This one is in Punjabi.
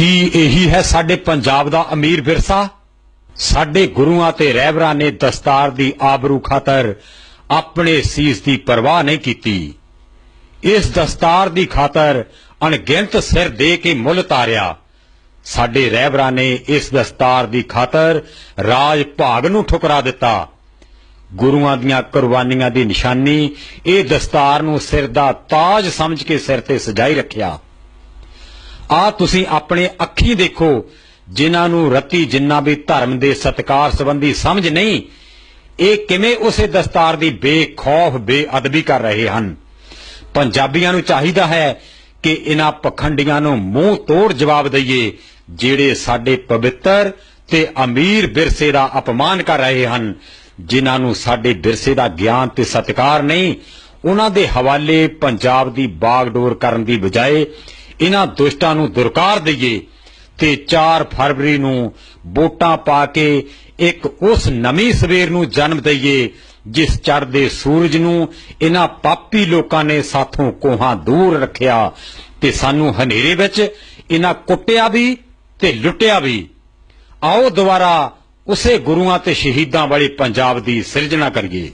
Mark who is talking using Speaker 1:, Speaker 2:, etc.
Speaker 1: ਕੀ ਇਹੀ ਹੈ ਸਾਡੇ ਪੰਜਾਬ ਦਾ ਅਮੀਰ ਵਿਰਸਾ? ਸਾਡੇ ਗੁਰੂਆਂ ਤੇ ਰਹਿਬਰਾਂ ਨੇ ਦਸਤਾਰ ਦੀ ਆਬਰੂ ਖਾਤਰ ਆਪਣੇ ਸੀਸ ਦੀ ਪਰਵਾਹ ਨਹੀਂ ਕੀਤੀ। ਇਸ ਦਸਤਾਰ ਦੀ ਖਾਤਰ ਅਣਗਿਣਤ ਸਿਰ ਦੇ ਕੇ ਮੁੱਲ ਤਾਰਿਆ। ਸਾਡੇ ਰਹਿਬਰਾਂ ਨੇ ਇਸ ਦਸਤਾਰ ਦੀ ਖਾਤਰ ਰਾਜ ਭਾਗ ਨੂੰ ਠੁਕਰਾ ਦਿੱਤਾ। ਗੁਰੂਆਂ ਦੀਆਂ ਕੁਰਬਾਨੀਆਂ ਦੀ ਨਿਸ਼ਾਨੀ ਇਹ ਦਸਤਾਰ ਨੂੰ ਸਿਰ ਦਾ ਤਾਜ ਸਮਝ ਕੇ ਸਿਰ ਤੇ ਸਜਾਈ ਰੱਖਿਆ। ਆ ਤੁਸੀਂ ਆਪਣੇ ਅੱਖੀ ਦੇਖੋ, ਜਿਨ੍ਹਾਂ ਨੂੰ ਰਤੀ ਜਿੰਨਾ ਵੀ ਧਰਮ ਦੇ ਸਤਕਾਰ ਸੰਬੰਧੀ ਸਮਝ ਨਹੀਂ, ਇਹ ਕਿਵੇਂ ਉਸੇ ਦਸਤਾਰ ਦੀ ਬੇਖੌਫ, ਬੇਅਦਬੀ ਕਰ ਰਹੇ ਹਨ? ਪੰਜਾਬੀਆਂ ਨੂੰ ਚਾਹੀਦਾ ਹੈ ਕਿ ਇਹਨਾਂ ਪਖੰਡੀਆਂ ਨੂੰ ਮੂੰਹ ਤੋੜ ਜਵਾਬ ਦਈਏ, ਜਿਹੜੇ ਸਾਡੇ ਪਵਿੱਤਰ ਤੇ ਅਮੀਰ ਵਿਰਸੇ ਦਾ ਅਪਮਾਨ ਕਰ ਰਹੇ ਹਨ, ਜਿਨ੍ਹਾਂ ਨੂੰ ਸਾਡੇ ਵਿਰਸੇ ਦਾ ਗਿਆਨ ਤੇ ਸਤਿਕਾਰ ਨਹੀਂ ਉਹਨਾਂ ਦੇ ਹਵਾਲੇ ਪੰਜਾਬ ਦੀ ਬਾਗਡੋਰ ਕਰਨ ਦੀ ਬਜਾਏ ਇਹਨਾਂ ਦੁਸ਼ਟਾਂ ਨੂੰ ਦੁਰਕਾਰ ਦਈਏ ਤੇ 4 ਫਰਵਰੀ ਨੂੰ ਵੋਟਾਂ ਪਾ ਕੇ ਇੱਕ ਉਸ ਨਵੀਂ ਸਵੇਰ ਨੂੰ ਜਨਮ ਦਈਏ ਜਿਸ ਚੜ੍ਹਦੇ ਸੂਰਜ ਨੂੰ ਇਹਨਾਂ ਪਾਪੀ ਲੋਕਾਂ ਨੇ ਸਾਥੋਂ ਕੋਹਾਂ ਦੂਰ ਰੱਖਿਆ ਤੇ ਸਾਨੂੰ ਹਨੇਰੇ ਵਿੱਚ ਇਹਨਾਂ ਕੁੱਟਿਆ ਵੀ ਤੇ ਲੁੱਟਿਆ ਵੀ। ਆਓ ਦੁਬਾਰਾ ਉਸੇ ਗੁਰੂਆਂ ਤੇ ਸ਼ਹੀਦਾਂ ਵਾਲੇ ਪੰਜਾਬ ਦੀ ਸਿਰਜਣਾ ਕਰੀਏ।